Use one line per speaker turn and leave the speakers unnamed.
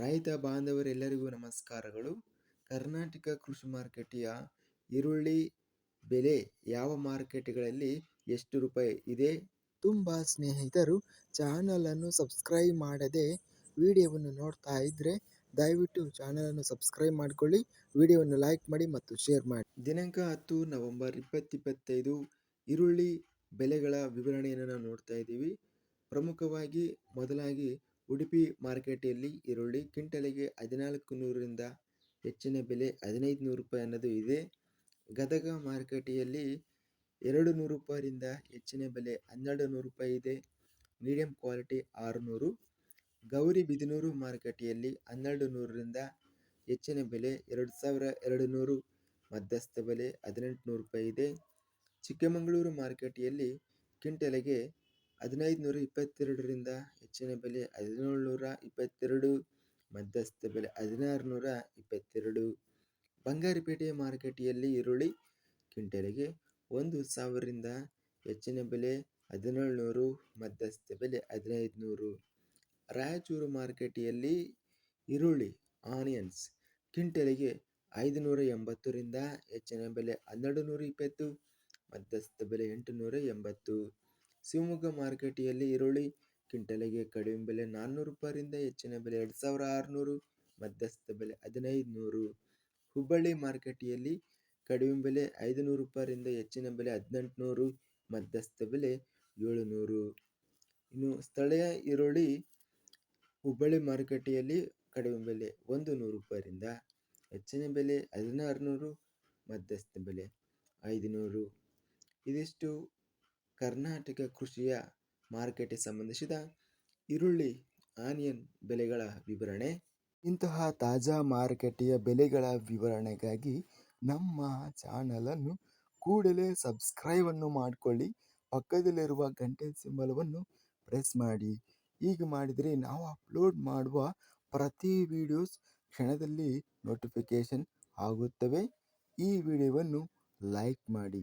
ರೈತ ಬಾಂಧವರೆಲ್ಲರಿಗೂ ನಮಸ್ಕಾರಗಳು. ಕರ್ನಾಟಕ ಕೃಷಿ ಮಾರುಕಟ್ಟೆಯ ಈರುಳ್ಳಿ ಬೆಲೆ ಯಾವ ಮಾರುಕಟ್ಟೆಗಳಲ್ಲಿ ಎಷ್ಟು ರೂಪಾಯಿ ಇದೆ? ತುಂಬ ಸ್ನೇಹಿತರು ಚಾನಲನ್ನು ಸಬ್ಸ್ಕ್ರೈಬ್ ಮಾಡದೆ ವಿಡಿಯೋವನ್ನು ನೋಡ್ತಾ ಇದ್ದರೆ ದಯವಿಟ್ಟು ಚಾನಲನ್ನು ಸಬ್ಸ್ಕ್ರೈಬ್ ಮಾಡಿಕೊಳ್ಳಿ, ವಿಡಿಯೋವನ್ನು ಲೈಕ್ ಮಾಡಿ ಮತ್ತು ಶೇರ್ ಮಾಡಿ. ದಿನಾಂಕ ಹತ್ತು ನವೆಂಬರ್ ಇಪ್ಪತ್ತಿಪ್ಪತ್ತೈದು, ಈರುಳ್ಳಿ ಬೆಲೆಗಳ ವಿವರಣೆಯನ್ನು ನಾವು ನೋಡ್ತಾ ಇದ್ದೀವಿ. ಪ್ರಮುಖವಾಗಿ, ಮೊದಲಾಗಿ ಉಡುಪಿ ಮಾರುಕಟ್ಟೆಯಲ್ಲಿ ಈರುಳ್ಳಿ ಕ್ವಿಂಟಲಿಗೆ ಹದಿನಾಲ್ಕು ನೂರರಿಂದ ಹೆಚ್ಚಿನ ಬೆಲೆ ಹದಿನೈದು ನೂರು ರೂಪಾಯಿ ಅನ್ನೋದು ಇದೆ. ಗದಗ ಮಾರುಕಟ್ಟೆಯಲ್ಲಿ ಎರಡು ನೂರು ರೂಪಾಯಿಂದ ಹೆಚ್ಚಿನ ಬೆಲೆ ಹನ್ನೆರಡು ನೂರು ರೂಪಾಯಿ ಇದೆ. ಮೀಡಿಯಂ ಕ್ವಾಲಿಟಿ ಆರುನೂರು. ಗೌರಿಬಿದನೂರು ಮಾರುಕಟ್ಟೆಯಲ್ಲಿ ಹನ್ನೆರಡು ನೂರರಿಂದ ಹೆಚ್ಚಿನ ಬೆಲೆ ಎರಡು ಸಾವಿರ ಎರಡು ನೂರು ಮಧ್ಯಸ್ಥ ಬೆಲೆ ಹದಿನೆಂಟು ನೂರು ರೂಪಾಯಿ ಇದೆ. ಚಿಕ್ಕಮಗಳೂರು ಮಾರುಕಟ್ಟೆಯಲ್ಲಿ ಕ್ವಿಂಟಲಿಗೆ ಹದಿನೈದು ನೂರ ಇಪ್ಪತ್ತೆರಡರಿಂದ ಹೆಚ್ಚಿನ ಬೆಲೆ ಹದಿನೇಳು ನೂರ ಇಪ್ಪತ್ತೆರಡು, ಮಧ್ಯಸ್ಥ ಬೆಲೆ ಹದಿನಾರುನೂರ ಇಪ್ಪತ್ತೆರಡು. ಬಂಗಾರಪೇಟೆ ಮಾರುಕಟ್ಟೆಯಲ್ಲಿ ಈರುಳ್ಳಿ ಕ್ವಿಂಟಲಿಗೆ ಒಂದು ಸಾವಿರದಿಂದ ಹೆಚ್ಚಿನ ಬೆಲೆ ಹದಿನೇಳು ನೂರು ಮಧ್ಯಸ್ಥ ಬೆಲೆ ಹದಿನೈದು ನೂರು ರಾಯಚೂರು ಮಾರುಕಟ್ಟೆಯಲ್ಲಿ ಈರುಳ್ಳಿ, ಆನಿಯನ್ಸ್ ಕ್ವಿಂಟಲಿಗೆ ಐದು ನೂರ ಎಂಬತ್ತರಿಂದ ಹೆಚ್ಚಿನ ಬೆಲೆ ಹನ್ನೆರಡು ನೂರ ಇಪ್ಪತ್ತು, ಮಧ್ಯಸ್ಥ ಬೆಲೆ ಎಂಟು ನೂರ ಎಂಬತ್ತು. ಶಿವಮೊಗ್ಗ ಮಾರುಕಟ್ಟೆಯಲ್ಲಿ ಈರುಳ್ಳಿ ಕ್ವಿಂಟಲಿಗೆ ಕಡಿಮೆ ಬೆಲೆ ನಾನ್ನೂರು ರೂಪಾಯಿಯಿಂದ ಹೆಚ್ಚಿನ ಬೆಲೆ ಎರಡು ಸಾವಿರ ಆರುನೂರು, ಮಧ್ಯಸ್ಥ ಬೆಲೆ ಹದಿನೈದು ನೂರು ಹುಬ್ಬಳ್ಳಿ ಮಾರುಕಟ್ಟೆಯಲ್ಲಿ ಕಡಿಮೆ ಬೆಲೆ ಐದು ನೂರು ರೂಪಾಯಿಯಿಂದ ಹೆಚ್ಚಿನ ಬೆಲೆ ಹದಿನೆಂಟು ನೂರು ಮಧ್ಯಸ್ಥ ಬೆಲೆ ಏಳುನೂರು. ಇನ್ನು ಸ್ಥಳೀಯ ಈರುಳ್ಳಿ ಹುಬ್ಬಳ್ಳಿ ಮಾರುಕಟ್ಟೆಯಲ್ಲಿ ಕಡಿಮೆ ಬೆಲೆ ಒಂದು ನೂರು ರೂಪಾಯಿಯಿಂದ ಹೆಚ್ಚಿನ ಬೆಲೆ ಹದಿನಾರು ನೂರು ಮಧ್ಯಸ್ಥ ಬೆಲೆ ಐದು ನೂರು ಇದಿಷ್ಟು ಕರ್ನಾಟಕ ಕೃಷಿಯ ಮಾರುಕಟ್ಟೆ ಸಂಬಂಧಿಸಿದ ಈರುಳ್ಳಿ, ಆನಿಯನ್ ಬೆಲೆಗಳ ವಿವರಣೆ, ಇಂತಹ ತಾಜಾ ಮಾರುಕಟ್ಟೆಯ ಬೆಲೆಗಳ ವಿವರಣೆಗಾಗಿ ನಮ್ಮ ಚಾನಲನ್ನು ಕೂಡಲೇ ಸಬ್ಸ್ಕ್ರೈಬನ್ನು ಮಾಡಿಕೊಳ್ಳಿ. ಪಕ್ಕದಲ್ಲಿರುವ ಗಂಟೆ ಸಿಂಬಲವನ್ನು ಪ್ರೆಸ್ ಮಾಡಿ. ಹೀಗೆ ಮಾಡಿದರೆ ನಾವು ಅಪ್ಲೋಡ್ ಮಾಡುವ ಪ್ರತಿ ವಿಡಿಯೋಸ್ ಕ್ಷಣದಲ್ಲಿ ನೋಟಿಫಿಕೇಷನ್ ಆಗುತ್ತವೆ. ಈ ವಿಡಿಯೋವನ್ನು ಲೈಕ್ ಮಾಡಿ.